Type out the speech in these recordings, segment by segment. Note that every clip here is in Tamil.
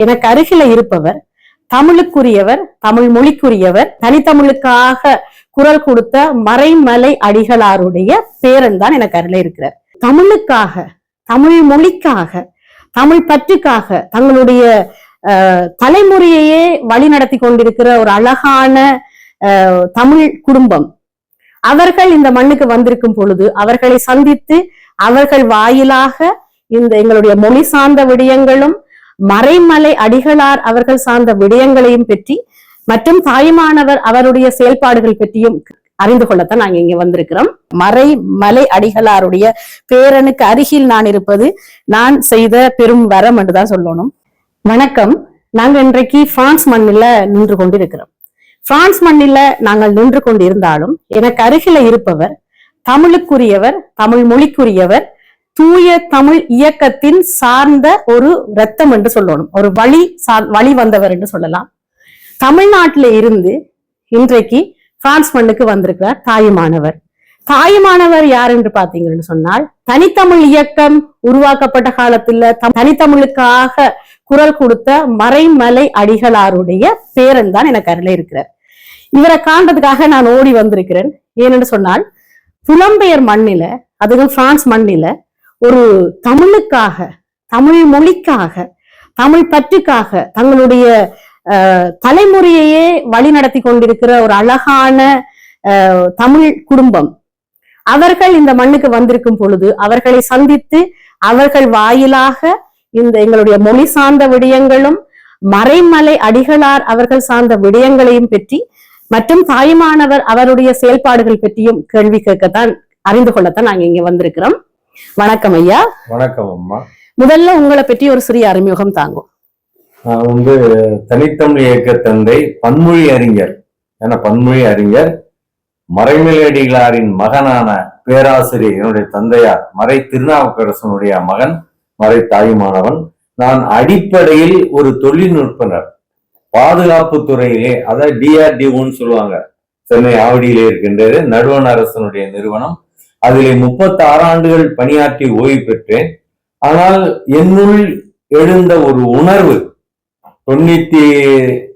எனக்கு அருகில இருப்பவர் தமிழுக்குரியவர் தமிழ் மொழிக்குரியவர் தனித்தமிழுக்காக குரல் கொடுத்த மறைமலை அடிகளாருடைய பேரன் தான் எனக்கு அருள இருக்கிறார். தமிழுக்காக தமிழ் மொழிக்காக தமிழ் பற்றுக்காக தங்களுடைய அஹ், தலைமுறையையே வழி நடத்தி கொண்டிருக்கிற ஒரு அழகான தமிழ் குடும்பம். அவர்கள் இந்த மண்ணுக்கு வந்திருக்கும் பொழுது அவர்களை சந்தித்து அவர்கள் வாயிலாக இந்த எங்களுடைய மொழி சார்ந்த விடயங்களும் மறைமலை அடிகளார் அவர்கள் சார்ந்த விடயங்களையும் பற்றி மற்றும் தாயுமானவர் அவருடைய செயல்பாடுகள் பற்றியும் அறிந்து கொள்ளத்தான் நாங்க இங்க வந்திருக்கிறோம். மறைமலை அடிகளாருடைய பேரனுக்கு அருகில் நான் இருப்பது நான் செய்த பெரும் வரம் என்றுதான் சொல்லணும். வணக்கம். நாங்க இன்றைக்கு பிரான்ஸ் மண்ணில நின்று கொண்டிருக்கிறோம். பிரான்ஸ் மண்ணில நாங்கள் நின்று கொண்டிருந்தாலும் எனக்கு அருகில இருப்பவர் தமிழுக்குரியவர் தமிழ் மொழிக்குரியவர் தூய தமிழ் இயக்கத்தின் சார்ந்த ஒரு ரத்தம் என்று சொல்லணும். ஒரு வழி சார் வழி வந்தவர் என்று சொல்லலாம். தமிழ்நாட்டில இருந்து இன்றைக்கு பிரான்ஸ் மண்ணுக்கு வந்திருக்கிறார் தாயுமானவர். தாயுமானவர் யார் என்று பாத்தீங்கன்னு சொன்னால் தனித்தமிழ் இயக்கம் உருவாக்கப்பட்ட காலத்துல தனித்தமிழுக்காக குரல் கொடுத்த மறைமலை அடிகளாருடைய பேரன் தான் எனக்கு அருளே இருக்கிறார். இவரை காண்றதுக்காக நான் ஓடி வந்திருக்கிறேன். ஏனென்று சொன்னால் புலம்பெயர் மண்ணில அதுவும் பிரான்ஸ் மண்ணில ஒரு தமிழுக்காக தமிழ் மொழிக்காக தமிழ் பற்றுக்காக தங்களுடைய தலைமுறையையே வழி நடத்தி கொண்டிருக்கிற ஒரு அழகான தமிழ் குடும்பம். அவர்கள் இந்த மண்ணுக்கு வந்திருக்கும் பொழுது அவர்களை சந்தித்து அவர்கள் வாயிலாக இந்த எங்களுடைய மொழி சார்ந்த விடயங்களும் மறைமலை அடிகளார் அவர்கள் சார்ந்த விடயங்களையும் பற்றி மற்றும் தாய்மானவர் அவருடைய செயல்பாடுகள் பற்றியும் கேள்வி கேட்கத்தான் அறிந்து கொள்ளத்தான் நாங்க இங்க வந்திருக்கிறோம். வணக்கம் ஐயா. வணக்கம் அம்மா. முதல்ல உங்களை பற்றி ஒரு சிறிய அறிமுகம் தாங்கும். நான் வந்து தனித்தமிழ் இயக்க தந்தை பன்மொழி அறிஞர். என பன்மொழி அறிஞர்? மறைமலையடிகளாரின் மகனான பேராசிரியர் என்னுடைய தந்தையார் மறை திருநாவுக்கரசனுடைய மகன் மறை தாயுமானவன். நான் அடிப்படையில் ஒரு தொழில்நுட்பனர். பாதுகாப்பு துறையிலே அதாவது டிஆர்டிஓன்னு சொல்லுவாங்க. சென்னை ஆவடியிலே இருக்கின்றது நடுவண் அரசனுடைய நிறுவனம். அதிலே முப்பத்தி ஆறு ஆண்டுகள் பணியாற்றி ஓய்வு பெற்றேன். ஆனால் என்னுள் எழுந்த ஒரு உணர்வு தொண்ணூத்தி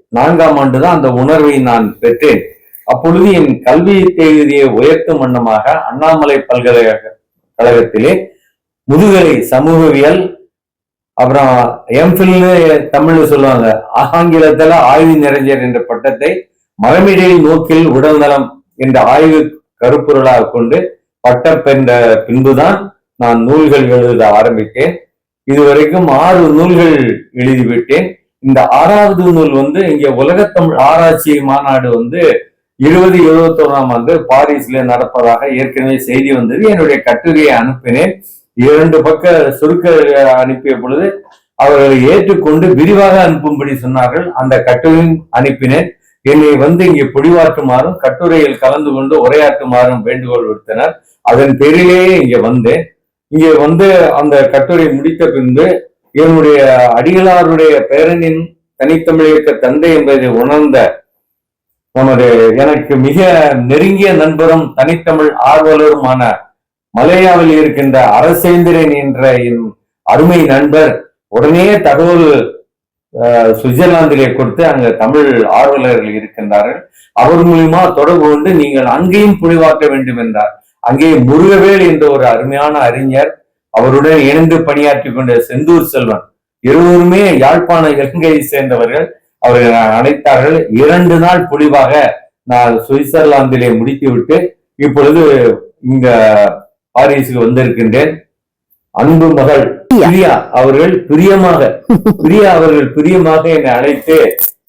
நான்காம் ஆண்டு தான் அந்த உணர்வை நான் பெற்றேன். அப்பொழுது என் கல்வி தேதியை உயர்த்தும் வண்ணமாக அண்ணாமலை பல்கலைக்கழக கழகத்திலே முதுகலை சமூகவியல் அப்புறம் எம்ஃபில்னு தமிழ்ல சொல்லுவாங்க ஆங்கிலத்துல ஆய்வு நிறைஞர் என்ற பட்டத்தை மரமிடை நோக்கில் உடல்நலம் என்ற ஆய்வு கருப்பொருளாக கொண்டு பட்டம் பெற்ற பின்புதான் நான் நூல்கள் எழுத ஆரம்பித்தேன். இதுவரைக்கும் ஆறு நூல்கள் எழுதிவிட்டேன். இந்த ஆறாவது நூல் வந்து இங்க உலகத்தமிழ் ஆராய்ச்சி மாநாடு வந்து இருபது இருபத்தோராம் ஆண்டு பாரிஸ்ல நடப்பதாக ஏற்கனவே செய்தி வந்தது. என்னுடைய கட்டுரையை அனுப்பினேன். இரண்டு பக்க சுருக்க அனுப்பிய பொழுது அவர்களை ஏற்றுக்கொண்டு விரிவாக அனுப்பும்படி சொன்னார்கள். அந்த கட்டுரையும் அனுப்பினேன். என்னை வந்து இங்கே பொடிவாற்றுமாறும் கட்டுரையில் கலந்து கொண்டு உரையாற்றுமாறும் வேண்டுகோள் விடுத்தனர். அதன் பேரிலேயே இங்கே வந்தேன். இங்கே வந்து அந்த கட்டுரை முடித்த பின்பு என்னுடைய அடிகளாருடைய பேரனின் தனித்தமிழ் இயக்க தந்தை என்பதை உணர்ந்த நமது எனக்கு மிக நெருங்கிய நண்பரும் தனித்தமிழ் ஆர்வலருமான மலையாவில் இருக்கின்ற அரசேந்திரன் என்ற என் அருமை நண்பர் உடனே தகவல் சுவிட்சர்லாந்திலே கொடுத்து அங்க தமிழ் ஆர்வலர்கள் இருக்கின்றார்கள். அவர் மூலியமா தொடர்பு கொண்டு நீங்கள் அங்கேயும் புலிவாக்க வேண்டும் என்றார். அங்கே முருகவேல் என்ற ஒரு அருமையான அறிஞர் அவருடன் இணைந்து பணியாற்றி கொண்ட செந்தூர் செல்வன். இருவருமே யாழ்ப்பாண இலங்கையை சேர்ந்தவர்கள். அவர்கள் அழைத்தார்கள். இரண்டு நாள் புலிவாக நான் சுவிட்சர்லாந்திலே முடித்துவிட்டு இப்பொழுது இங்க பாரிஸுக்கு வந்திருக்கின்றேன். அன்பு மகள் பிரியா. பிரியா அவர்கள் பிரியமாக பிரியா அவர்கள் பிரியமாக என்னை அழைத்து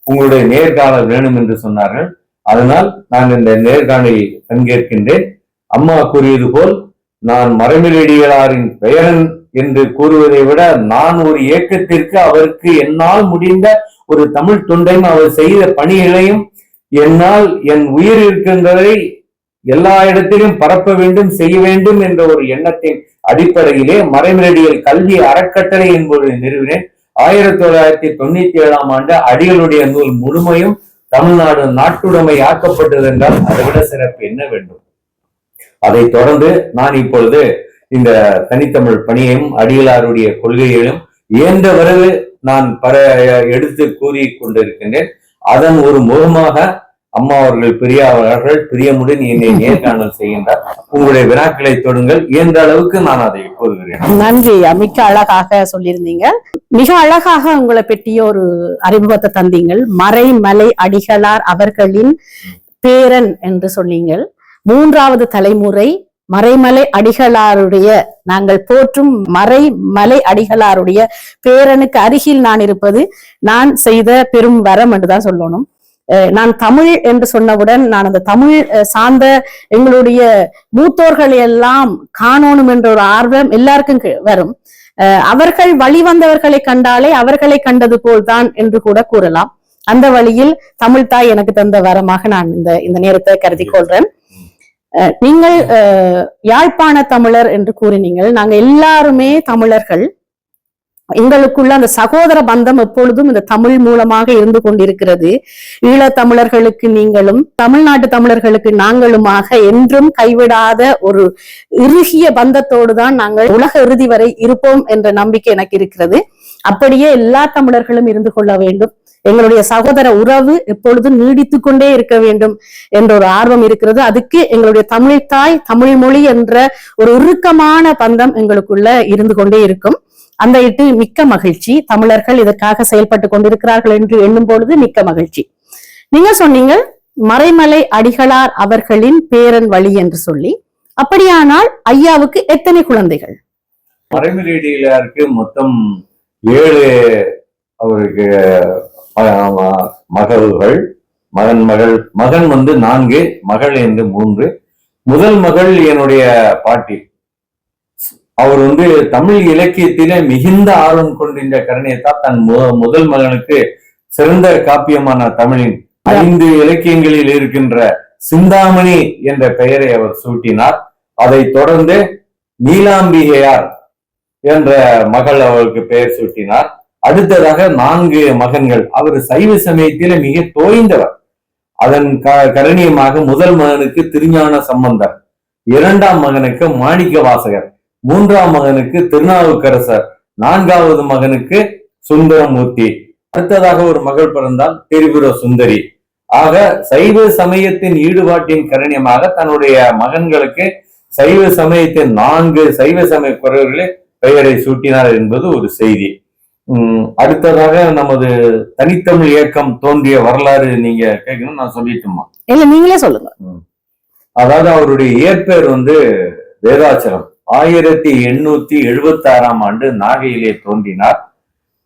உங்களுடைய நேர்காணல் வேணும் என்று சொன்னார்கள். அதனால் நான் இந்த நேர்காணலில் பங்கேற்கின்றேன். அம்மா கூறியது போல் நான் மரமிலடிகளாரின் பெயரன் என்று கூறுவதை விட நான் ஒரு இயக்கத்திற்கு அவருக்கு என்னால் முடிந்த ஒரு தமிழ் தொண்டையும் அவர் செய்த பணிகளையும் என்னால் என் உயிர் இருக்கின்றதை எல்லா இடத்திலும் பரப்ப வேண்டும் செய்ய வேண்டும் என்ற ஒரு எண்ணத்தின் அடிப்படையிலே மறைமலடிகள் கல்வி அறக்கட்டளை என்பதை நிறுவினேன். ஆயிரத்தி தொள்ளாயிரத்தி தொண்ணூத்தி ஏழாம் ஆண்டு அடிகளுடைய நூல் முழுமையும் தமிழ்நாடு நாட்டுடைமை ஆக்கப்பட்டது என்றால் அதை விட சிறப்பு என்ன வேண்டும்? அதை தொடர்ந்து நான் இப்பொழுது இந்த தனித்தமிழ் பணியையும் அடிகளாருடைய கொள்கைகளையும் இயன்ற வரவு நான் பர எடுத்து கூறி கொண்டிருக்கின்றேன் அதன் ஒரு முகமாக அம்மா அவர்கள் பிரியா அவர்கள் பிரியமுடன் என்னை நேர்காணல் செய்கின்றார். உங்களுடைய வினாக்களை தொடுங்கள். இயன்ற அளவுக்கு நான் அதை கூறுகிறேன்? நன்றி. மிக்க அழகாக சொல்லியிருந்தீங்க. மிக அழகாக உங்களை பற்றிய ஒரு அறிமுகத்தை தந்தீங்கள். மறை மலை அடிகளார் அவர்களின் பேரன் என்று சொன்னீங்கள். மூன்றாவது தலைமுறை மறைமலை அடிகளாருடைய நாங்கள் போற்றும் மறைமலை அடிகளாருடைய பேரனுக்கு அருகில் நான் இருப்பது நான் செய்த பெரும் வரம் என்றுதான் சொல்லணும். நான் தமிழ் என்று சொன்னவுடன் நான் அந்த தமிழ் சார்ந்த எங்களுடைய மூத்தோர்களை எல்லாம் காணணும் என்ற ஒரு ஆர்வம் எல்லாருக்கும் வரும். அஹ் அவர்கள் வழி வந்தவர்களை கண்டாலே அவர்களை கண்டது போல்தான் என்று கூட கூறலாம். அந்த வழியில் தமிழ் தாய் எனக்கு தந்த வரமாக நான் இந்த இந்த நேரத்தை கருதி கொள்றேன். அஹ் நீங்கள் அஹ், யாழ்ப்பாண தமிழர் என்று கூறினீங்கள். நாங்க எல்லாருமே தமிழர்கள். எங்களுக்குள்ள அந்த சகோதர பந்தம் எப்பொழுதும் இந்த தமிழ் மூலமாக இருந்து கொண்டிருக்கிறது. ஈழத் தமிழர்களுக்கு நீங்களும் தமிழ்நாட்டு தமிழர்களுக்கு நாங்களுமாக என்றும் கைவிடாத ஒரு இறுகிய பந்தத்தோடு தான் நாங்கள் உலக இறுதி வரை இருப்போம் என்ற நம்பிக்கை எனக்கு இருக்கிறது. அப்படியே எல்லா தமிழர்களும் இருந்து கொள்ள வேண்டும். எங்களுடைய சகோதர உறவு எப்பொழுதும் நீடித்து கொண்டே இருக்க வேண்டும் என்ற ஒரு ஆர்வம் இருக்கிறது. அதுக்கு எங்களுடைய தமிழ் தாய் தமிழ் மொழி என்ற ஒரு இறுக்கமான பந்தம் எங்களுக்குள்ள இருந்து கொண்டே இருக்கும். அந்த இட்டு மிக்க மகிழ்ச்சி. தமிழர்கள் இதற்காக செயல்பட்டு கொண்டிருக்கிறார்கள் என்று எண்ணும் பொழுது மிக்க மகிழ்ச்சி. நீங்க சொன்னீங்க மறைமலை அடிகளார் அவர்களின் பேரன் வழி என்று சொல்லி. அப்படியானால் ஐயாவுக்கு எத்தனை குழந்தைகள்? மறைமலை அடிகளாருக்கு மொத்தம் ஏழு அவருக்கு மகள்கள். மகன் மகள் மகன் வந்து நான்கு மகள் என்று மூன்று. முதல் மகள் என்னுடைய பாட்டி. அவர் வந்து தமிழ் இலக்கியத்திலே மிகுந்த ஆர்வம் கொண்டிருந்த கருணையத்தால் தன் மு- முதல் மகனுக்கு சிறந்த காப்பியமான தமிழின் ஐந்து இலக்கியங்களில் இருக்கின்ற சிந்தாமணி என்ற பெயரை அவர் சூட்டினார். அதை தொடர்ந்து நீலாம்பிகையார் என்ற மகள் அவருக்கு பெயர் சூட்டினார். அடுத்ததாக நான்கு மகன்கள். அவர் சைவ சமயத்தில மிக தோய்ந்தவர். அதன் க- கரணியமாக முதல் மகனுக்கு திருஞான சம்பந்தர் இரண்டாம் மகனுக்கு மாணிக்க வாசகர் மூன்றாம் மகனுக்கு திருநாவுக்கரசர் நான்காவது மகனுக்கு சுந்தரமூர்த்தி. அடுத்ததாக ஒரு மகள் பிறந்தால் திரிபுர சுந்தரி. ஆக சைவ சமயத்தின் ஈடுபாட்டின் கரணியமாக தன்னுடைய மகன்களுக்கு சைவ சமயத்தின் நான்கு சைவ சமய குறவர்களே பெயரை சூட்டினார் என்பது ஒரு செய்தி. உம் அடுத்ததாக நமது தனித்தமிழ் இயக்கம் தோன்றிய வரலாறு நீங்க கேட்கணும் நான் சொல்லிட்டுமா? இல்ல நீங்களே சொல்லுங்க. அதாவது அவருடைய இயற்பெயர் வந்து வேதாச்சலம். ஆயிரத்தி எண்ணூத்தி எழுபத்தி ஆறாம் ஆண்டு நாகையிலே தோன்றினார்.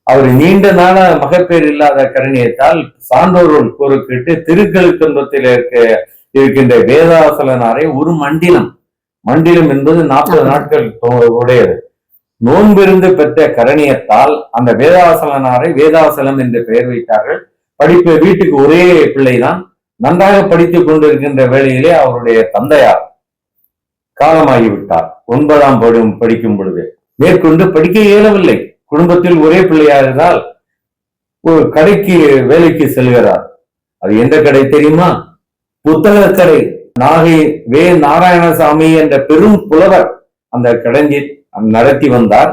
அவர் நீண்ட நாள மகப்பேர் இல்லாத கருணியத்தால் சான்றோர்கள் கூறுக்கிட்டு திருக்கழுக்குன்றத்தில் இருக்க இருக்கின்ற வேதாசலனாரை ஒரு மண்டிலம் மண்டிலம் என்பது நாற்பது நாட்கள் உடையது. நோன்பிருந்து பெற்ற கரணியத்தால் அந்த வேதாசலனாரை வேதாசலம் என்று பெயர் வைத்தார்கள். படிப்பு வீட்டுக்கு ஒரே பிள்ளைதான். நன்றாக படித்துக் கொண்டிருக்கின்ற வேளையிலே அவருடைய தந்தையார் காலமாகிவிட்டார். ஒன்பதாம் படும் படிக்கும் பொழுது. மேற்கொண்டு படிக்க இயலவில்லை. குடும்பத்தில் ஒரே பிள்ளையாகிறதால் ஒரு கடைக்கு வேலைக்கு செல்கிறார். அது எந்த கடை தெரியுமா? புத்தக கடை. நாகை வே. நாராயணசாமி என்ற பெரும் புலவர் அந்த கடைஞ்சி நடத்தி வந்தார்.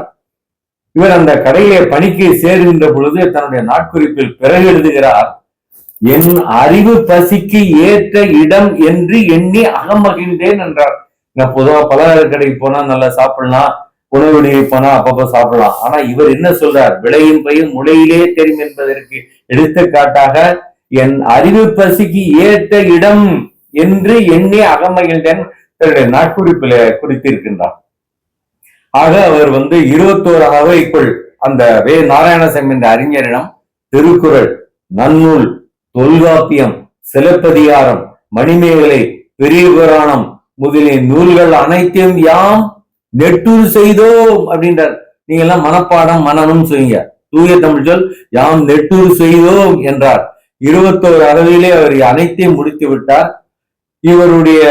இவர் அந்த கடையிலே பணிக்கு சேருகின்ற பொழுது தன்னுடைய நாட்குறிப்பில் பிறகு எழுதுகிறார் என் அறிவு பசிக்கு ஏற்ற இடம் என்று எண்ணி அகமகிழ்ந்தேன் என்றார். நான் பொதுவா பலகார கடைக்கு போனா நல்லா சாப்பிடலாம் உணவு விடுதி போனா அப்பப்ப சாப்பிடலாம். ஆனா இவர் என்ன சொல்றார்? விளையும் பையும் முளையிலே தெரியும் என்பதற்கு எடுத்துக்காட்டாக என் அறிவு பசிக்கு ஏற்ற இடம் என்று எண்ணி அகமகிழ்ந்தன் தன்னுடைய நாட்குறிப்பில குறித்திருக்கின்றார். ஆக அவர் வந்து இருபத்தோரு அவைக்குள் அந்த வே. நாராயணசாமி என்ற அறிஞரிடம் திருக்குறள் நன்னூல் தொல்காப்பியம் சிலப்பதிகாரம் மணிமேகலை பெரிய புராணம் முதலிய நூல்கள் அனைத்தையும் யாம் நெட்டுரு செய்தோம் அப்படின்றார். நீங்க எல்லாம் மனப்பாடம் மனநம் செய்யுங்க. தூய தமிழ் சொல் யாம் நெட்டுரு செய்தோம் என்றார். இருபத்தோரு அளவிலே அவர் அனைத்தையும் முடித்து விட்டார். இவருடைய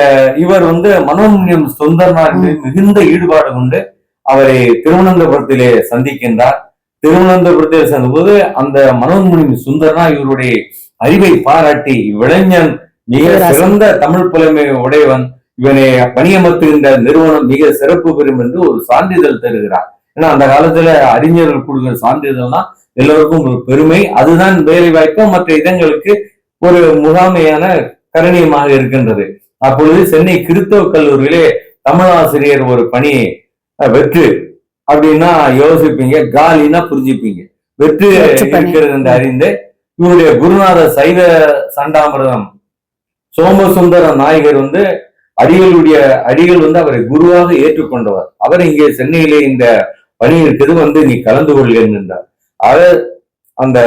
இவர் வந்து மனோன்மணியம் சுந்தரனார் மிகுந்த ஈடுபாடு கொண்டு அவரை திருவனந்தபுரத்திலே சந்திக்கின்றார். திருவனந்தபுரத்தில் சந்திக்கும்போது அந்த மனோன்மணியம் சுந்தரனா இவருடைய அறிவை பாராட்டி இவ்விளைஞன் மிக சிறந்த தமிழ் புலமை உடையவன். இவனை பணியமர்த்துகின்ற நிறுவனம் மிக சிறப்பு பெறும் என்று ஒரு சான்றிதழ் தருகிறார். ஏன்னா அந்த காலத்துல அறிஞர்கள் கொடுக்கிற சான்றிதழ்னா எல்லோருக்கும் ஒரு பெருமை. அதுதான் வேலை வாய்ப்பும் மற்ற இடங்களுக்கு ஒரு முகாமையான கரணியமாக இருக்கின்றது. அப்பொழுது சென்னை கிறிஸ்தவ கல்லூரியிலே தமிழாசிரியர் ஒரு பணி வெற்று அப்படின்னா யோசிப்பீங்க காலின்னா புரிஞ்சுப்பீங்க. வெற்று. இருக்கிறது என்று அறிந்து இவருடைய குருநாத சைவ சண்டாமிரதம் சோமசுந்தர நாயகர் வந்து அடிகளுடைய அடிகள் வந்து அவரை குருவாக ஏற்றுக்கொண்டவர். அவர் இங்கே சென்னையிலே இந்த பணி இருக்குது வந்து நீ கலந்து கொள்கிறேன் என்றார். அவர் அந்த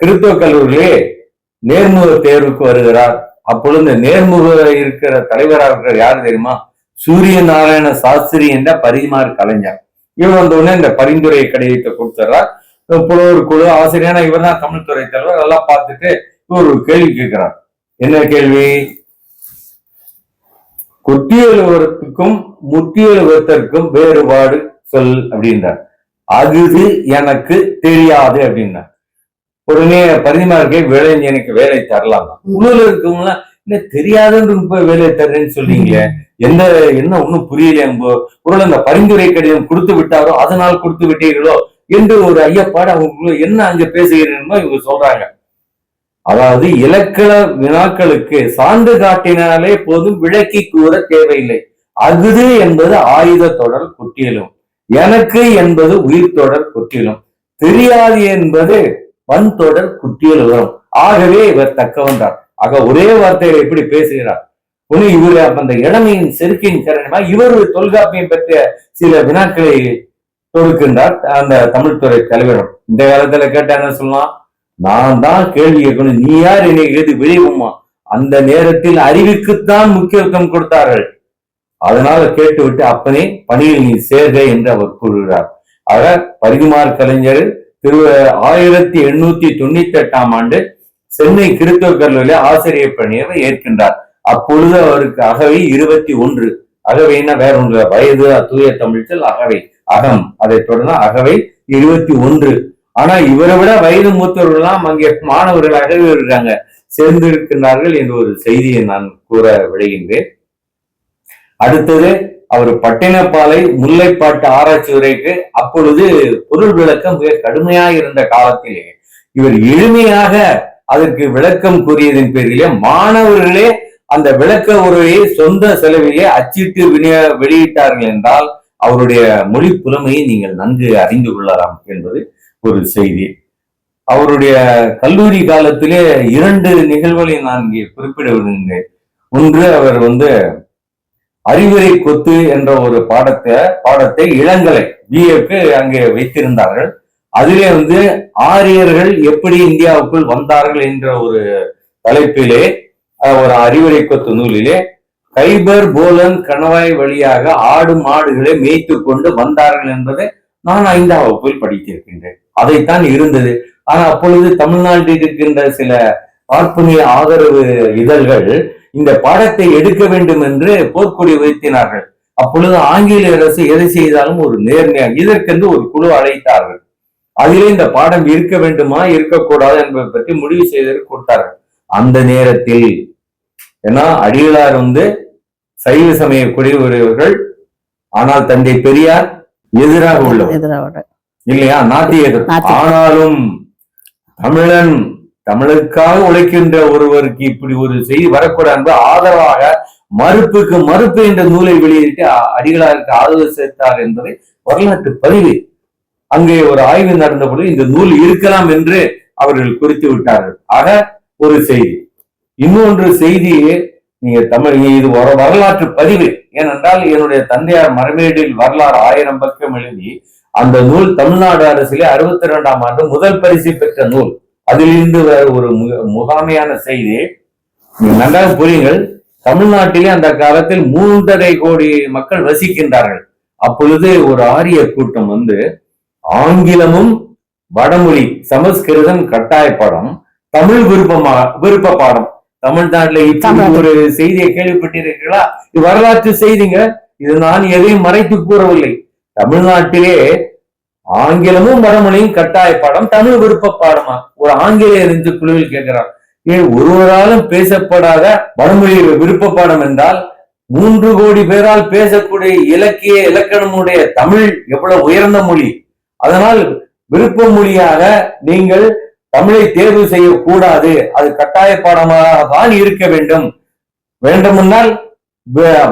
கிறிஸ்தவ கல்லூரியிலே நேர்முக தேர்வுக்கு வருகிறார். அப்பொழுது நேர்முக இருக்கிற தலைவராக இருக்கிற யார் தெரியுமா? சூரிய நாராயண சாஸ்திரி என்ற பரிமார் கலைஞர். இவர் வந்த உடனே இந்த பரிந்துரை கடிதத்தை கொடுத்துறார் புலவர் குழு ஆசிரியர் இவர் தான் தமிழ்துறை தலைவர் நல்லா பார்த்துட்டு இவர் ஒரு கேள்வி கேட்கிறார். என்ன கேள்வி? கொட்டியலுவரத்துக்கும் முட்டியலுவத்திற்கும் வேறுபாடு சொல் அப்படின்றார். அகுது எனக்கு தெரியாது அப்படின்னார் உடனே பரிதிமார்க்கே வேலை எனக்கு வேலை தரலாம்? உள்ள இருக்கவங்க இல்ல தெரியாதுன்னு போய் வேலை தர்றேன்னு சொல்றீங்களே? எந்த என்ன ஒண்ணும் புரியல பொருள் அந்த பரிந்துரை கடிதம் கொடுத்து விட்டாரோ அதனால் கொடுத்து விட்டீர்களோ? என்று ஒரு ஐயப்பாடு அவங்க என்ன அங்க பேசுகிறேன்னு இவங்க சொல்றாங்க. அதாவது இலக்கண வினாக்களுக்கு சான்று காட்டினாலே போதும் விளக்கி கூற தேவையில்லை. அகுது என்பது ஆயுத தொடர் குட்டியலும் எனக்கு என்பது உயிர் தொடர் குட்டியலும் தெரியாது என்பது வன் தொடர் குட்டியல் வரும் ஆகவே இவர் தக்கவன்றார் ஆக ஒரே வார்த்தையில எப்படி பேசுகிறார். ஒண்ணு இவர் அந்த இளமையின் செருக்கின் காரணமா இவர் தொல்காப்பியம் பற்றிய சில வினாக்களை தொடுக்கின்றார் அந்த தமிழ்துறை தலைவரும். இந்த காலத்துல கேட்டா என்ன சொல்லலாம். நான் தான் கேள்வி கேட்கணும். நீ யார் என்னை எது வெளியுமா அந்த நேரத்தில் அறிவுக்குத்தான் முக்கியத்துவம் கொடுத்தார்கள். அதனால கேட்டுவிட்டு அப்பனே பணியில் நீ சேர்க என்று அவர் கூறுகிறார். ஆக பரிதிமார் கலைஞர் திரு ஆயிரத்தி எண்ணூத்தி தொண்ணூத்தி எட்டாம் ஆண்டு சென்னை கிறிஸ்தவ கல்லூரியில ஆசிரியர் பணியை ஏற்கின்றார். அப்பொழுது அவருக்கு அகவை இருபத்தி ஒன்று. அகவைன்னா வேற ஒன்று. வயது தூய தமிழ்ச்சல் அகவை. அகம். அதை தொடர்ந்து அகவை இருபத்தி ஒன்று. ஆனா இவரை விட வயது மூத்தவர்கள்லாம் அங்கே மாணவர்களாகவே இருக்காங்க. சேர்ந்திருக்கின்றார்கள் என்ற ஒரு செய்தியை நான் கூற விளைகின்றேன் அடுத்தது அவர் பட்டினப்பாலை முல்லைப்பாட்டு ஆராய்ச்சி உரைக்கு அப்பொழுது பொருள் விளக்கம் மிக கடுமையாக இருந்த காலத்திலே இவர் எளிமையாக அதற்கு விளக்கம் கூறியதன் பேரிலே மாணவர்களே அந்த விளக்க உரையை சொந்த செலவிலே அச்சிட்டு விநிய- வெளியிட்டார்கள் என்றால் அவருடைய மொழி புலமையை நீங்கள் நன்கு அறிந்து கொள்ளலாம் என்பது ஒரு செய்தி. அவருடைய கல்லூரி காலத்திலே இரண்டு நிகழ்வுகளை நான் இங்கே குறிப்பிட விரும்புகிறேன். ஒன்று அவர் வந்து அறிவுரை கொத்து என்ற ஒரு பாடத்தை பாடத்தை இளங்கலை பிஏக்கு அங்கே வைத்திருந்தார்கள். அதிலே வந்து ஆரியர்கள் எப்படி இந்தியாவுக்குள் வந்தார்கள் என்ற ஒரு தலைப்பிலே ஒரு அறிவுரை கொத்து நூலிலே கைபர் போலன் கணவாய் வழியாக ஆடு மாடுகளை மேய்த்து கொண்டு வந்தார்கள் என்பதை நான் ஐந்தாம் வகுப்பில் படித்திருக்கின்றேன். அதைத்தான் இருந்தது. ஆனா அப்பொழுது தமிழ்நாட்டில் இருக்கின்ற சில பார்ப்பனிய ஆதரவு இதழ்கள் இந்த பாடத்தை எடுக்க வேண்டும் என்று போர்க்கொடி உயர்த்தினார்கள். அப்பொழுது ஆங்கில அரசு எதை செய்தாலும் ஒரு நேர்மையாக இதற்கென்று ஒரு குழு அழைத்தார்கள். அதிலே இந்த பாடம் இருக்க வேண்டுமா இருக்கக்கூடாது என்பதை பற்றி முடிவு செய்ததற்கு கொடுத்தார்கள். அந்த நேரத்தில் ஏன்னா அடிகளார் வந்து சைவ சமய குடியுரியவர்கள் ஆனால் தந்தை பெரியார் எதிராக உள்ளவர். எதிராக இல்லையா? நாத்திகம். ஆனாலும் தமிழன் தமிழுக்காக உழைக்கின்ற ஒருவருக்கு இப்படி ஒரு செய்தி வரக்கூடாது என்பது ஆதரவாக மறுப்புக்கு மறுப்பு என்ற நூலை வெளியிட்டு அடிகளாருக்கு ஆதரவு சேர்த்தார் என்பதை வரலாற்று பதிவு. அங்கே ஒரு ஆய்வு நடந்தபோது இந்த நூல் இருக்கலாம் என்று அவர்கள் குறித்து விட்டார்கள். ஆக ஒரு செய்தி. இன்னொன்று செய்தி நீங்க தமிழ் இது ஒரு வரலாற்று பதிவு. ஏனென்றால் என்னுடைய தந்தையார் மரமேடில் வரலாறு ஆயிரம் பக்கம் எழுதி அந்த நூல் தமிழ்நாடு அரசிலே அறுபத்தி இரண்டாம் ஆண்டு முதல் பரிசு பெற்ற நூல். அதிலிருந்து ஒரு முகாமையான செய்தி. நன்றாக புரியுங்கள். தமிழ்நாட்டிலே அந்த காலத்தில் மூன்றரை கோடி மக்கள் வசிக்கின்றார்கள். அப்பொழுது ஒரு ஆரிய கூட்டம் வந்து ஆங்கிலமும் வடமொழி சமஸ்கிருதம் கட்டாய பாடம் தமிழ் விருப்பமா விருப்ப பாடம் தமிழ்நாட்டுல இப்படி. ஒரு செய்தியை கேள்விப்பட்டிருக்கீங்களா இது வரலாற்று செய்திங்க. இது நான் எதையும் மறைத்து கூறவில்லை. தமிழ்நாட்டிலே ஆங்கிலமும் வடமொழியும் கட்டாய பாடம் தமிழ் விருப்ப பாடமா? ஒரு ஆங்கிலேயர் இருந்து குழுவில் கேட்கிறார். ஏன் ஒருவராலும் பேசப்படாத வடமொழி விருப்ப பாடம் என்றால் மூன்று கோடி பேரால் பேசக்கூடிய இலக்கிய இலக்கணமுடைய தமிழ் எவ்வளவு உயர்ந்த மொழி. அதனால் விருப்ப மொழியாக நீங்கள் தமிழை தேர்வு செய்யக்கூடாது. அது கட்டாய பாடமாக தான் இருக்க வேண்டும். வேண்டுமென்றால்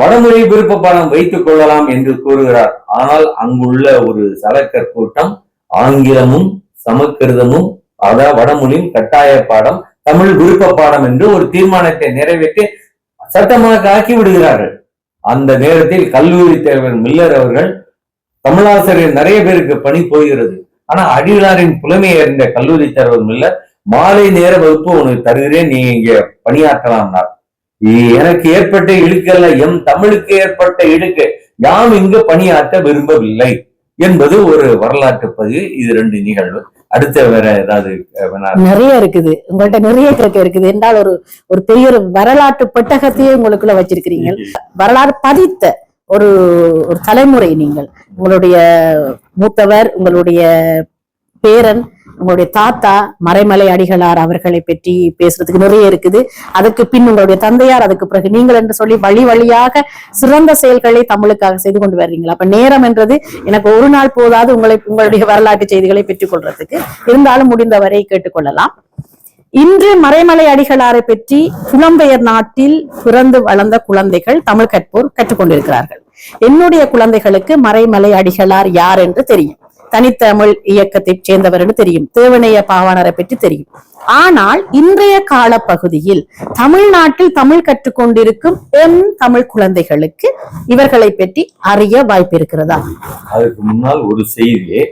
வடமொழி விருப்ப பாடம் வைத்துக் கொள்ளலாம் என்று கூறுகிறார். ஆனால் அங்குள்ள ஒரு சலக்கர் கூட்டம் ஆங்கிலமும் சமஸ்கிருதமும் அதான் வடமொழியும் கட்டாய பாடம் தமிழ் விருப்ப பாடம் என்று ஒரு தீர்மானத்தை நிறைவேற்றி சட்டமாக ஆக்கி விடுகிறார்கள் அந்த நேரத்தில் கல்லூரி தலைவர் மில்லர் அவர்கள் தமிழாசிரியர் நிறைய பேருக்கு பணி போகிறது. ஆனா அடிகளாரின் புலமையை அறிந்த கல்லூரி தலைவர் மில்லர் மாலை நேர வகுப்பு உனக்கு தருகிறேன் நீ இங்க பணியாற்றலாம்னார் எனக்கு ஏற்பட்ட இழுக்கல்ல எம் தமிழுக்கு ஏற்பட்ட இழுக்கு யாம் இங்கு பணியாற்ற விரும்பவில்லை என்பது ஒரு வரலாற்று பதிவு. இது ரெண்டு நிகழ்வு. அடுத்த வேற ஏதாவது நிறைய இருக்குது. உங்கள்ட்ட நிறைய கேட்க இருக்குது. என்றால் ஒரு ஒரு பெரிய ஒரு வரலாற்று பெட்டகத்தையே உங்களுக்குள்ள வச்சிருக்கிறீங்க. வரலாறு பதித்த ஒரு ஒரு தலைமுறை நீங்கள். உங்களுடைய மூத்தவர் உங்களுடைய பேரன் உங்களுடைய தாத்தா மறைமலை அடிகளார் அவர்களை பற்றி பேசுறதுக்கு நிறைய இருக்குது. அதுக்கு பின் உங்களுடைய தந்தையார் அதுக்கு பிறகு நீங்கள் என்று சொல்லி வழி வழியாக சிறந்த செயல்களை தமிழுக்காக செய்து கொண்டு வர்றீங்களா? அப்ப நேரம் என்றது எனக்கு ஒரு நாள் போதாது உங்களை உங்களுடைய வரலாற்று செய்திகளை பெற்றுக் கொள்றதுக்கு இருந்தாலும் முடிந்தவரை கேட்டுக்கொள்ளலாம். இன்று மறைமலை அடிகளாரை பற்றி புலம்பெயர் நாட்டில் பிறந்து வளர்ந்த குழந்தைகள் தமிழ் கற்போர் கற்றுக்கொண்டிருக்கிறார்கள். என்னுடைய குழந்தைகளுக்கு மறைமலை அடிகளார் யார் என்று தெரியும். தனித்தமிழ் இயக்கத்தை சேர்ந்தவர் என்று தெரியும். தேவனைய பாவாணரை பற்றி தெரியும். ஆனால் இன்றைய கால பகுதியில் தமிழ்நாட்டில் தமிழ் கற்றுக்கொண்டிருக்கும் எம் தமிழ் குழந்தைகளுக்கு இவர்களை பற்றி அறிய வாய்ப்பு இருக்கிறதா? அதுக்கு முன்னால் ஒரு செய்தியை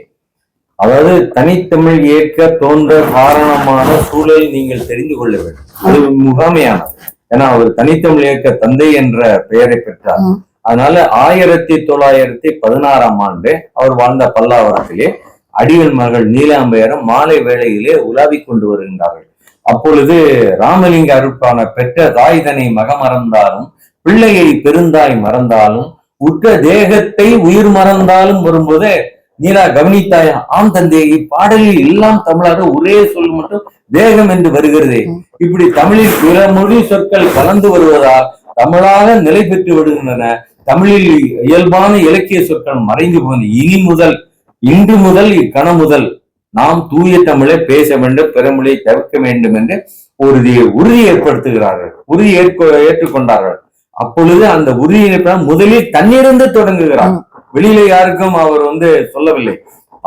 அதாவது தனித்தமிழ் இயக்க தோன்ற காரணமான சூழலை நீங்கள் தெரிந்து கொள்ள வேண்டும். அது முகாமையானது. ஏன்னா அவர் தனித்தமிழ் இயக்க தந்தை என்ற பெயரை பெற்றார். அதனால ஆயிரத்தி தொள்ளாயிரத்தி பதினாறாம் ஆண்டு அவர் வாழ்ந்த பல்லாவரத்திலே அடிகள் மகள் நீலாம்பயரும் மாலை வேளையிலே உலாவிக் கொண்டு வருகின்றார்கள். அப்பொழுது ராமலிங்க அருட்பான பெற்ற தாய் தன்னை மகமறந்தாலும் பிள்ளையை பெருந்தாய் மறந்தாலும் உற்ற தேகத்தை உயிர் மறந்தாலும் வரும்போது நீலா கவனித்தாய்? ஆம் தந்தை இப்பாடலில் எல்லாம் தமிழாக ஒரே சொல் மட்டும் தேகம் என்று வருகிறது. இப்படி தமிழில் பிற மொழி சொற்கள் கலந்து வருவதால் தமிழாக நிலை பெற்று விடுகின்றன. தமிழில் இயல்பான இலக்கிய சொற்கள் மறைந்து போன இனி முதல் இன்று முதல் இக்கண முதல். நாம் தூய தமிழை பேச வேண்டும் பிறமொழியை தவிர்க்க வேண்டும் என்று உறுதி உறுதி ஏற்படுத்துகிறார்கள். உறுதி ஏற்க ஏற்றுக்கொண்டார்கள். அப்பொழுது அந்த உறுதி ஏற்ப முதலில் தன்னிருந்து தொடங்குகிறார். வெளியில யாருக்கும் அவர் வந்து சொல்லவில்லை.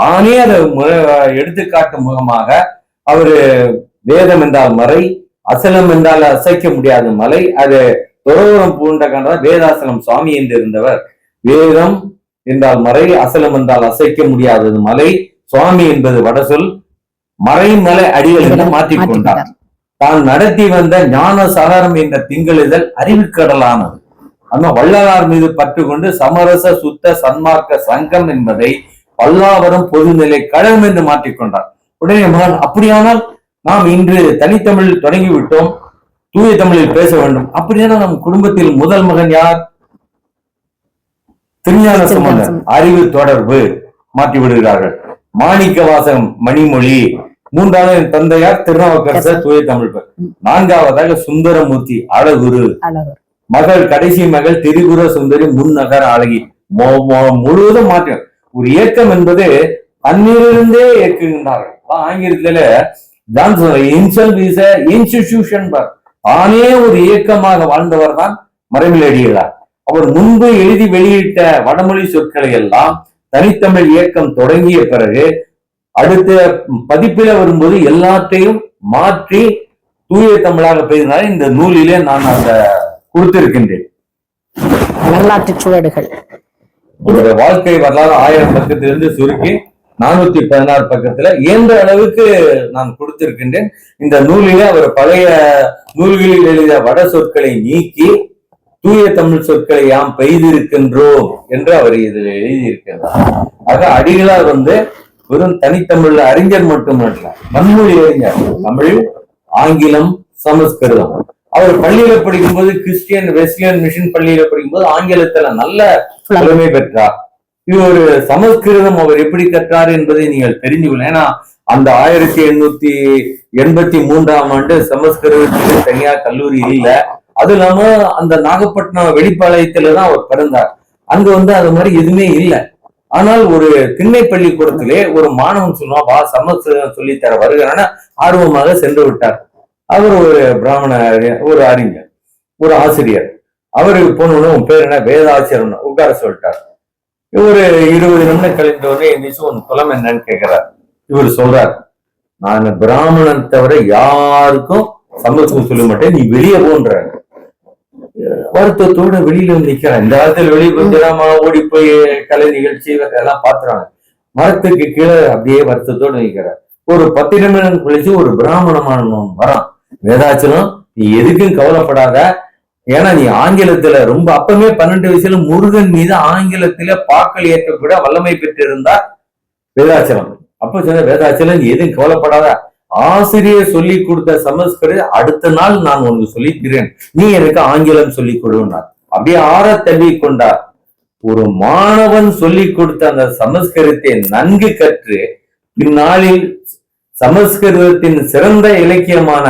தானே அதை எடுத்துக்காட்டும் முகமாக அவரு வேதம் என்றால் மறை அசலம் என்றால் அசைக்க முடியாத மலை அது துறவரம் பூண்ட கண்டா வேதாசலம் சுவாமி என்று இருந்தவர். வேதம் என்றால் மறை அசலம் என்றால் அசைக்க முடியாதது மலை சுவாமி என்பது வடசொல் மறைமலை அடிகள் என்று மாற்றிக்கொண்டார். தான் நடத்தி வந்த ஞான சாகரம் என்ற திங்களிதழ் அறிவுக்கடலானது. அந்த வள்ளலார் மீது பற்று கொண்டு சமரச சுத்த சன்மார்க்க சங்கம் என்பதை பல்லாவரம் பொதுநிலை கழகம் என்று மாற்றிக்கொண்டார். உடனே மகன் அப்படியானால் நாம் இன்று தனித்தமிழ் தொடங்கி விட்டோம் தூய தமிழில் பேச வேண்டும். அப்படியானால் நம் குடும்பத்தில் முதல் மகன் யார்? திருஞான சம்பந்தர். அறிவு தொடர்பு மாற்றி விடுகிறார்கள் மாணிக்க வாசகம் மணிமொழி. மூன்றாவது என் தந்தையார் திருநாவுக்கரசர் தூய தமிழ். நான்காவதாக சுந்தரமூர்த்தி அழகுரு. அழகு மகள் கடைசி மகள் திரிபுர சுந்தரி முன்னகர் அழகி முழுவதும் மாற்றம். ஒரு இயக்கம் என்பது அன்னிலிருந்தே இயக்குகின்றார்கள். அதான் ஆங்கிலத்துல ஜான்சன் இன்செல்ஃப் இஸ் இன்ஸ்டிடியூஷன் தானே ஒரு இயக்கமாக வாழ்ந்தவர் தான் மறைமலடிகளார் அவர் முன்பு எழுதி வெளியிட்ட வடமொழி சொற்களை எல்லாம் தனித்தமிழ் இயக்கம் தொடங்கிய பிறகு அடுத்த பதிப்பில வரும்போது எல்லாத்தையும் மாற்றி தூய தமிழாக பேசினார் இந்த நூலிலே நான் அந்த கொடுத்திருக்கின்றேன். வரலாற்று சுவடுகள் உங்களுடைய வாழ்க்கை வரலாறு ஆயிரம் பக்கத்திலிருந்து சுருக்கி நானூத்தி பதினாறு பக்கத்துல இயன்ற அளவுக்கு நான் கொடுத்திருக்கின்றேன். இந்த நூலிலே அவர் பழைய நூல்களில் எழுதிய வட சொற்களை நீக்கி தூய தமிழ் சொற்களை யாம் பெய்திருக்கின்றோம் என்று அவர் இதில் எழுதியிருக்கிறார். ஆக அடிகளார் வந்து வெறும் தனித்தமிழ் அறிஞர் மட்டுமல்ல மண்மொழி அறிஞர் தமிழ் ஆங்கிலம் சமஸ்கிருதம் அவர் பள்ளியில படிக்கும்போது கிறிஸ்டியன் வெஸ்லியன் மிஷன் பள்ளியில படிக்கும்போது ஆங்கிலத்துல நல்ல புலமை பெற்றார். இது ஒரு சமஸ்கிருதம் அவர் எப்படி கற்றார் என்பதை நீங்கள் கொள்ள ஏன்னா அந்த ஆயிரத்தி எண்ணூத்தி எண்பத்தி மூன்றாம் ஆண்டு சமஸ்கிருதத்துக்கு தனியா கல்லூரி இல்ல. அது இல்லாம அந்த நாகப்பட்டினம் வெளிப்பாளையத்துல தான் அவர் பிறந்தார். அங்க வந்து அது மாதிரி எதுவுமே இல்ல. ஆனால் ஒரு திண்ணை பள்ளிக்கூடத்திலே ஒரு மாணவன் சொல்லுவான் வா சமஸ்கிருதம் சொல்லித்தர வருகிறான்னு ஆர்வமாக சென்று விட்டார். அவர் ஒரு பிராமண ஒரு அறிஞர் ஒரு ஆசிரியர். அவருக்கு போனோன்னு உன் பேர் என்ன? வேதாசிரியர் உட்கார சொல்லிட்டார். ஒரு இருபது நிமிடம் கழிந்த உடனே எந்திரிச்சு உன் குலம் என்னன்னு கேட்கிறார் இவர் சொல்றார் நான் பிராமணன் தவிர யாருக்கும் சமத்துவம் சொல்ல மாட்டேன். நீ வெளியே போன்ற. வருத்தத்தோட வெளியில வந்து இந்த காலத்தில் வெளியே கொஞ்சமா ஓடி போய் கலை நிகழ்ச்சி எல்லாம் பாத்துறாங்க மரத்துக்கு கீழே அப்படியே வருத்தத்தோட நிற்கிறார் ஒரு பத்து நிமிடம் கழிச்சு ஒரு பிராமணமானவன் வரான். வேதாச்சலம் நீ எதுக்கும் கவலைப்படாத. ஏன்னா நீ ஆங்கிலத்துல ரொம்ப அப்பவே பன்னெண்டு வயசுல முருகன் மீது ஆங்கிலத்துல பாக்கள் ஏற்கக்கூட வல்லமை பெற்றிருந்தா வேதாச்சலம். அப்ப சொன்ன வேதாச்சலம் நீ எதுவும் கவலைப்படாத. ஆசிரியர் சொல்லி கொடுத்த சமஸ்கிருத அடுத்த நாள் நான் உனக்கு சொல்லிக்கிறேன். நீ எனக்கு ஆங்கிலம் சொல்லி கொடுனார் அப்படியே ஆற தள்ளி கொண்டார். ஒரு மாணவன் சொல்லி கொடுத்த அந்த சமஸ்கிருதத்தை நன்கு கற்று பின்னாளில் சமஸ்கிருதத்தின் சிறந்த இலக்கியமான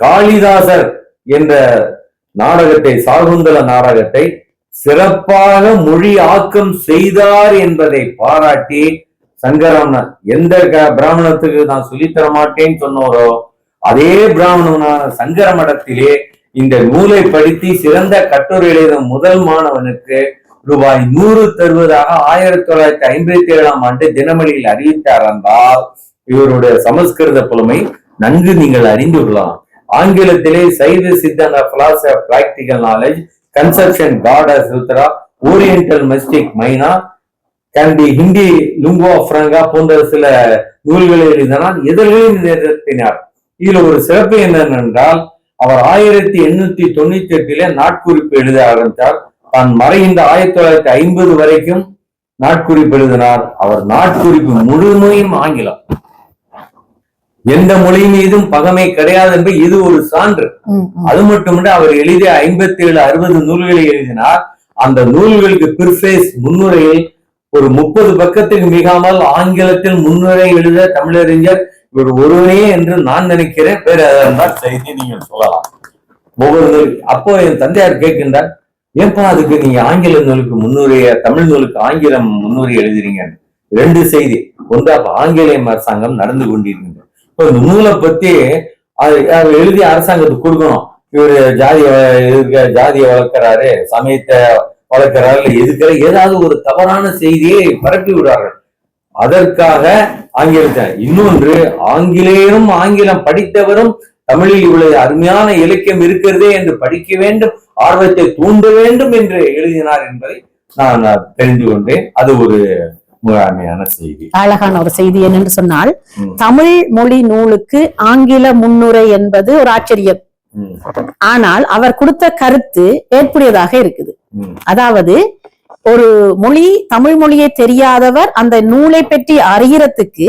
காளிதாசர் என்ற நாடகத்தை சாகுந்தல நாடகத்தை சிறப்பாக மொழி ஆக்கம் செய்தார் என்பதை பாராட்டி சங்கராமன் எந்த க- பிராமணத்துக்கு நான் சொல்லித்தர மாட்டேன்னு சொன்னோரோ அதே பிராமணனான சங்கர மடத்திலே இந்த நூலை படித்து சிறந்த கட்டுரை எழுதும் முதல் மாணவனுக்கு ரூபாய் நூறு தருவதாக ஆயிரத்தி தொள்ளாயிரத்தி ஐம்பத்தி ஏழாம் ஆண்டு தினமணியில் அறிவித்தார் என்றால் இவருடைய சமஸ்கிருத புலமை நன்கு நீங்கள் அறிந்து கொள்ளலாம். ஆங்கிலத்திலே Saiva Siddhanta philosophy practical knowledge conception God Sutra oriental mystic மைனா can be Hindi lingua franca போன்ற சில நூல்களை எழுதினால் எதிர்களையும் நிறுத்தினார் இதுல ஒரு சிறப்பு என்னவென்றால் அவர் ஆயிரத்தி எண்ணூத்தி தொண்ணூத்தி எட்டுல நாட்குறிப்பு எழுத ஆரம்பித்தார். தான் மறைகின்ற ஆயிரத்தி தொள்ளாயிரத்தி ஐம்பது வரைக்கும் நாட்குறிப்பு எழுதினார். அவர் நாட்குறிப்பு முழுமையும் ஆங்கிலம். எந்த மொழி மீதும் பகமை கிடையாது என்று இது ஒரு சான்று. அது மட்டுமின்றி அவர் எழுதிய ஐம்பத்தி ஏழு அறுபது நூல்களை எழுதினார். அந்த நூல்களுக்கு பிர்ஃபேஸ் முன்னுரையில் ஒரு முப்பது பக்கத்துக்கு மிகாமல் ஆங்கிலத்தில் முன்னுரை எழுத தமிழறிஞர் இவர் ஒருவனே என்று நான் நினைக்கிறேன். வேற இருந்தால் செய்தி நீங்கள் சொல்லலாம். ஒவ்வொரு அப்போ என் தந்தையார் கேட்கின்றார் ஏன்பா அதுக்கு நீங்க ஆங்கில நூலுக்கு முன்னுரைய தமிழ் நூலுக்கு ஆங்கிலம் முன்னுரை எழுதுறீங்க ரெண்டு செய்தி ஒன்று அப்ப ஆங்கிலேய அரசாங்கம் நடந்து கொண்டிருக்கின்றது. இந்த நூலை பத்தி அது எழுதி அரசாங்கத்துக்கு கொடுக்கணும். இவர் ஜாதிய இருக்க ஜாதியை வளர்க்கிறாரு சமயத்தை வளர்க்கிறாரு இல்ல எதுக்கிற ஏதாவது ஒரு தவறான செய்தியை பரப்பி விடுறார்கள் அதற்காக ஆங்கிலத்தை இன்னொன்று ஆங்கிலேயரும் ஆங்கிலம் படித்தவரும் தமிழில் இவ்வளவு அருமையான இலக்கியம் இருக்கிறதே என்று படிக்க வேண்டும் ஆர்வத்தை தூண்ட வேண்டும் என்று எழுதினார் என்பதை நான் தெரிந்து கொண்டேன். அது ஒரு செய்தி. அழகான ஒரு செய்தி என்னன்னு சொன்னால். தமிழ் மொழி நூலுக்கு ஆங்கில முன்னுரை என்பது ஒரு ஆச்சரியம். ஆனால் அவர் கொடுத்த கருத்து ஏற்புடையதாக இருக்குது. அதாவது ஒரு மொழி தமிழ் மொழியை தெரியாதவர் அந்த நூலை பற்றி அறியறதுக்கு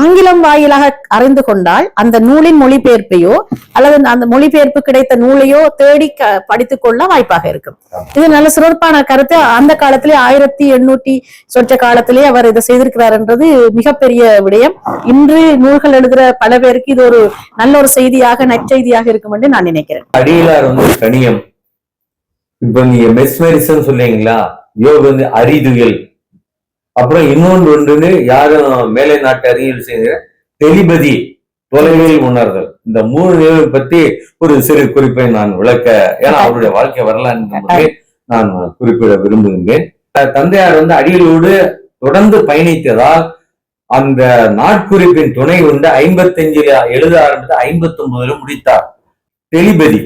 ஆங்கிலம் வாயிலாக அறிந்து கொண்டால் அந்த நூலின் மொழிபெயர்ப்பையோ அல்லது அந்த மொழிபெயர்ப்பு கிடைத்த நூலையோ தேடி படித்துக் கொள்ள வாய்ப்பாக இருக்கும். இது நல்ல சிறப்பான கருத்து. அந்த காலத்திலே ஆயிரத்தி எண்ணூற்றி சொற்ற காலத்திலே அவர் இதை செய்திருக்கிறார்ன்றது மிகப்பெரிய விடயம். இன்று நூல்கள் எழுதுற பல பேருக்கு இது ஒரு நல்ல ஒரு செய்தியாக நற்செய்தியாக இருக்கும் என்று நான் நினைக்கிறேன். அடிகளார் வந்து கணியம். இப்ப நீங்க மெஸ்மெரிசம் சொல்றீங்களா? யோக வந்து அறிதுகள் அப்புறம் இன்னொன்று ஒன்று யாரும் மேலை நாட்டு அறிவியல் செய்கிற டெலிபதி தொலைவில் உணர்தல். இந்த மூணு நிகழ்வு பத்தி ஒரு சிறு குறிப்பை நான் விளக்க ஏன்னா அவருடைய வாழ்க்கை வரலாறு நான் குறிப்பிட விரும்புகின்றேன். தந்தையார் வந்து அடிகளோடு தொடர்ந்து பயணித்ததால் அந்த நாட்குறிப்பின் துணை கொண்டு ஐம்பத்தஞ்சுல எழுத ஆரம்பித்து ஐம்பத்தி ஒன்பதுல முடித்தார். டெலிபதி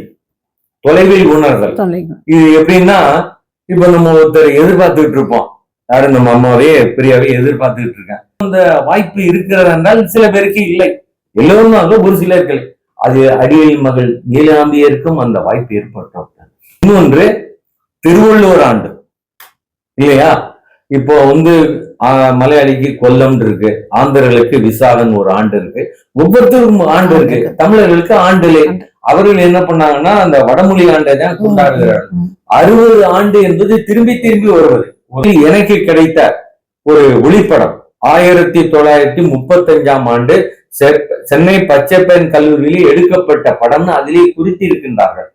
தொலைவில் உணர்தல். இது எப்படின்னா இப்ப நம்ம ஒருத்தர் எதிர்பார்த்துக்கிட்டு இருப்போம். யாரு நம்ம அம்மாவே பிரியாவே எதிர்பார்த்துக்கிட்டு இருக்கேன் அந்த வாய்ப்பு இருக்கிறது என்றால் சில பேருக்கு இல்லை. எல்லோரும் அல்ல, ஒரு சிலர்கள் அது அடியில் மகள் நீலாம்பியருக்கும் அந்த வாய்ப்பு ஏற்பட்டோம் இன்னொன்று திருவள்ளுவர் ஆண்டு. இல்லையா? இப்போ வந்து மலையாளிக்கு கொல்லம் இருக்கு. ஆந்திரர்களுக்கு விசாகன் ஒரு ஆண்டு இருக்கு. ஒவ்வொருத்தருக்கும் ஆண்டு இருக்கு. தமிழர்களுக்கு ஆண்டு இல்லை. அவர்கள் என்ன பண்ணாங்கன்னா அந்த வடமொழி ஆண்டை தான் கொண்டாடுகிறார்கள். அறுபது ஆண்டு என்பது திரும்பி திரும்பி வருவது. ஒரு எனக்கு கிடைத்த ஒரு ஒளிப்படம். ஆயிரத்தி தொள்ளாயிரத்தி முப்பத்தஞ்சாம் ஆண்டு செ- சென்னை பச்சைப்பன் கல்லூரியில் எடுக்கப்பட்ட படம்னு அதிலே குறித்திருக்கின்றார்கள்.